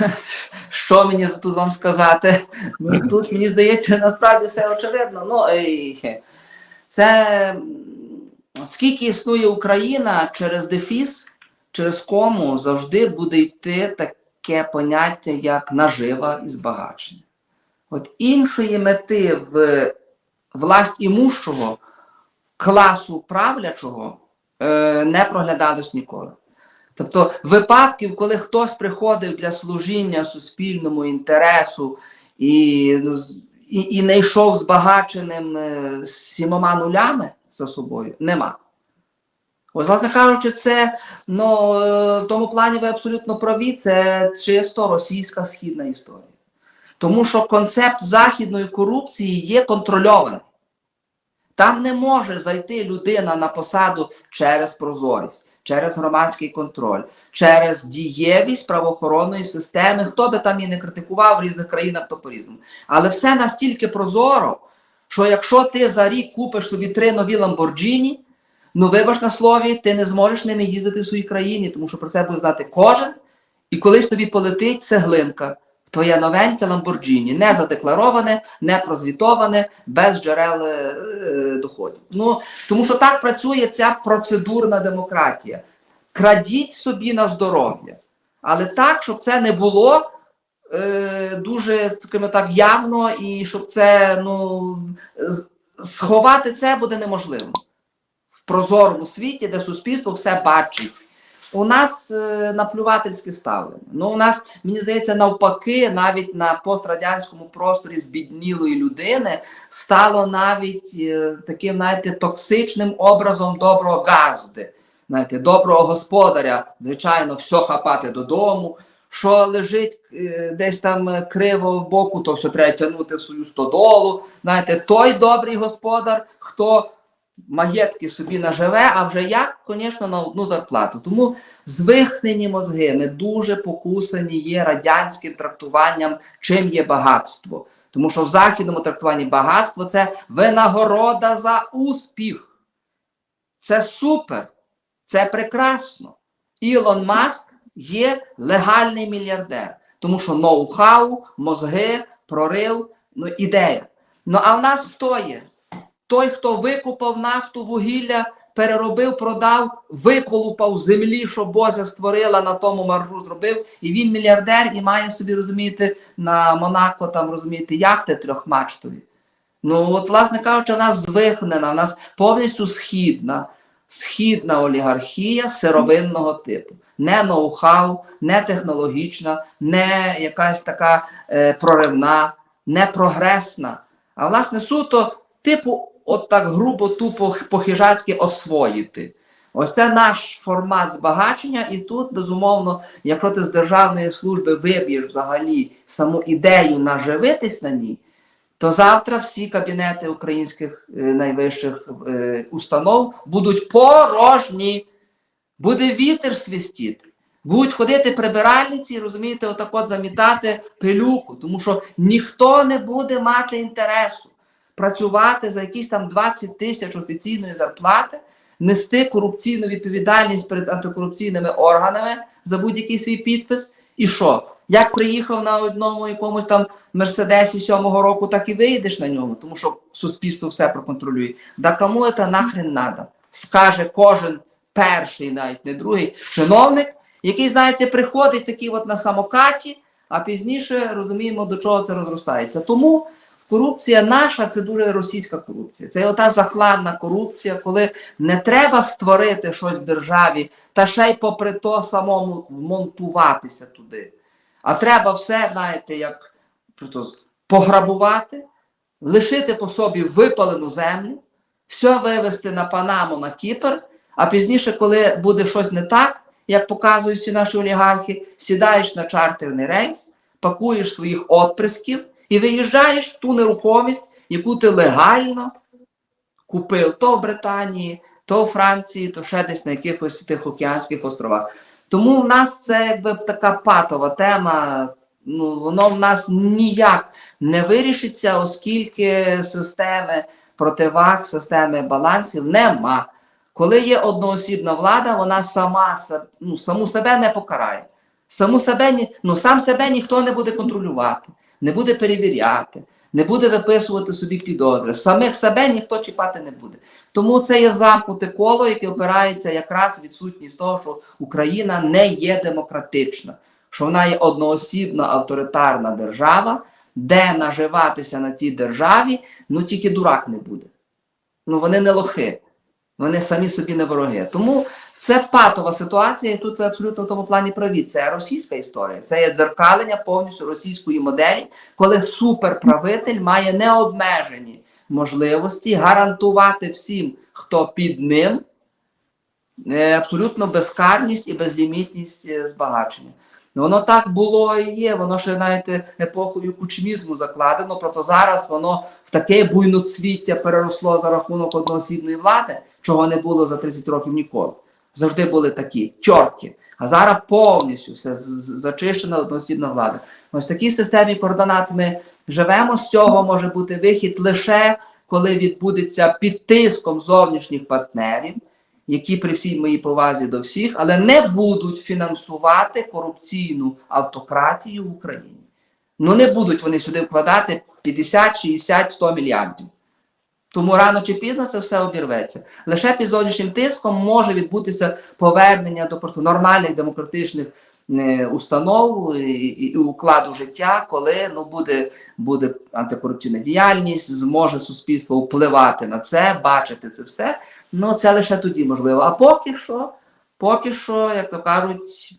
Що мені тут вам сказати? Ну, тут мені здається, насправді все очевидно. Ну, це скільки існує Україна через дефіс, через кому завжди буде йти таке поняття, як нажива і збагачення. От іншої мети в власть імущого класу правлячого е, не проглядалось ніколи. Тобто випадків, коли хтось приходив для служіння суспільному інтересу і, ну, і, і не йшов збагаченим е, сімома нулями за собою, нема. Ось, власне кажучи, це ну, е, в тому плані ви абсолютно праві, це чисто російська східна історія. Тому що концепт західної корупції є контрольований. Там не може зайти людина на посаду через прозорість, через громадський контроль, через дієвість правоохоронної системи. Хто би там і не критикував в різних країнах, то по-різному. Але все настільки прозоро, що якщо ти за рік купиш собі три нові Ламборджіні, ну вибач на слові, ти не зможеш ними їздити в своїй країні, тому що про це буде знати кожен, і колись тобі полетить цеглинка. Твоє новеньке Ламборджіні, не задеклароване, не прозвітоване, без джерел е, доходів. Ну тому що так працює ця процедурна демократія. Крадіть собі на здоров'я, але так, щоб це не було е, дуже скажімо так, явно, і щоб це ну, сховати це буде неможливо в прозорому світі, де суспільство все бачить. У нас е, наплювательське ставлення. Ну, у нас, мені здається, навпаки, навіть на пострадянському просторі збіднілої людини стало навіть е, таким, знаєте, токсичним образом доброго газди, знаєте, доброго господаря, звичайно, все хапати додому. Що лежить е, десь там криво в боку, то все треба тягнути в свою стодолу. Знаєте, той добрий господар, хто маєтки собі наживе, а вже як, звісно, на одну зарплату. Тому звихнені мозги, ми дуже покусані є радянським трактуванням, чим є багатство. Тому що в західному трактуванні багатство це винагорода за успіх. Це супер, це прекрасно. Ілон Маск є легальний мільярдер, тому що ноу-хау, мозги, прорив, ну, ідея. Ну а в нас хто є? Той, хто викупав нафту, вугілля, переробив, продав, виколупав землі, що Бозя створила на тому маржу, зробив, і він мільярдер і має собі, розумієте, на Монако там, розумієте, яхти трьохмачтові. Ну, от, власне кажучи, в нас звихнена, в нас повністю східна, східна олігархія сировинного типу. Не ноу-хау, не технологічна, не якась така е, проривна, не прогресна. А власне суто, типу, от так грубо, тупо, по-хижацьки освоїти. Ось це наш формат збагачення, і тут, безумовно, якщо ти з державної служби виб'єш взагалі саму ідею наживитись на ній, то завтра всі кабінети українських е, найвищих е, установ будуть порожні. Буде вітер свистіти. Будуть ходити прибиральниці, розумієте, отак от замітати пилюку, тому що ніхто не буде мати інтересу працювати за якісь там 20 тисяч офіційної зарплати, нести корупційну відповідальність перед антикорупційними органами за будь-який свій підпис. І що? Як приїхав на одному якомусь там Мерседесі сьомого року, так і вийдеш на ньому, тому що суспільство все проконтролює. Да кому це нахрен надо? Скаже кожен перший, навіть не другий чиновник, який, знаєте, приходить такий от на самокаті, а пізніше розуміємо, до чого це розростається. Тому корупція наша це дуже російська корупція. Це ота захладна корупція, коли не треба створити щось в державі, та ще й попри то самому вмонтуватися туди. А треба все, знаєте, як пограбувати, лишити по собі випалену землю, все вивезти на Панаму, на Кіпр, а пізніше, коли буде щось не так, як показують всі наші олігархи, сідаєш на чартерний рейс, пакуєш своїх отприсків і виїжджаєш в ту нерухомість, яку ти легально купив то в Британії, то в Франції, то ще десь на якихось тих океанських островах. Тому в нас це якби така патова тема. Ну, воно в нас ніяк не вирішиться, оскільки системи противаг, системи балансів нема. Коли є одноосібна влада, вона сама ну, саму себе не покарає. Саму себе, ну, сам себе ніхто не буде контролювати, не буде перевіряти, не буде виписувати собі підозри. Самих себе ніхто чіпати не буде. Тому це є замкнуте коло, яке опирається якраз відсутність того, що Україна не є демократична, що вона є одноосібна авторитарна держава, де наживатися на цій державі, ну тільки дурак не буде. Ну вони не лохи, вони самі собі не вороги. Тому це патова ситуація, і тут ви абсолютно в тому плані праві. Це російська історія, це є дзеркалення повністю російської моделі, коли суперправитель має необмежені можливості гарантувати всім, хто під ним, е, абсолютно безкарність і безлімітність е, збагачення. Воно так було і є, воно ще навіть епохою кучмізму закладено, проте зараз воно в таке буйноцвіття переросло за рахунок одноосібної влади, чого не було за 30 років ніколи. Завжди були такі тьорки. А зараз повністю все зачищена одноосібна влада. Ось в такій системі координат ми живемо. З цього може бути вихід лише коли відбудеться під тиском зовнішніх партнерів, які при всій моїй повазі до всіх, але не будуть фінансувати корупційну автократію в Україні. Ну не будуть вони сюди вкладати 50, 60, 100 мільярдів. Тому рано чи пізно це все обірветься. Лише під зовнішнім тиском може відбутися повернення до просто нормальних демократичних е, установ і, і, укладу життя, коли ну, буде, буде антикорупційна діяльність, зможе суспільство впливати на це, бачити це все. Ну це лише тоді можливо. А поки що, поки що, як то кажуть,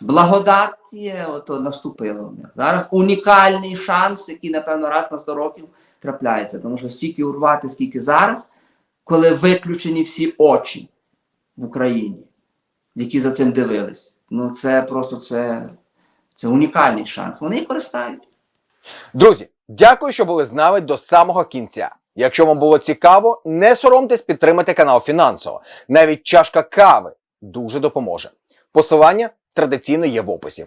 благодать є, ото наступило. Зараз унікальний шанс, який, напевно, раз на 100 років трапляється. Тому що стільки урвати, скільки зараз, коли виключені всі очі в Україні, які за цим дивились. Ну, це просто це, це унікальний шанс. Вони і користають. Друзі, дякую, що були з нами до самого кінця. Якщо вам було цікаво, не соромтесь підтримати канал фінансово. Навіть чашка кави дуже допоможе. Посилання традиційно є в описі.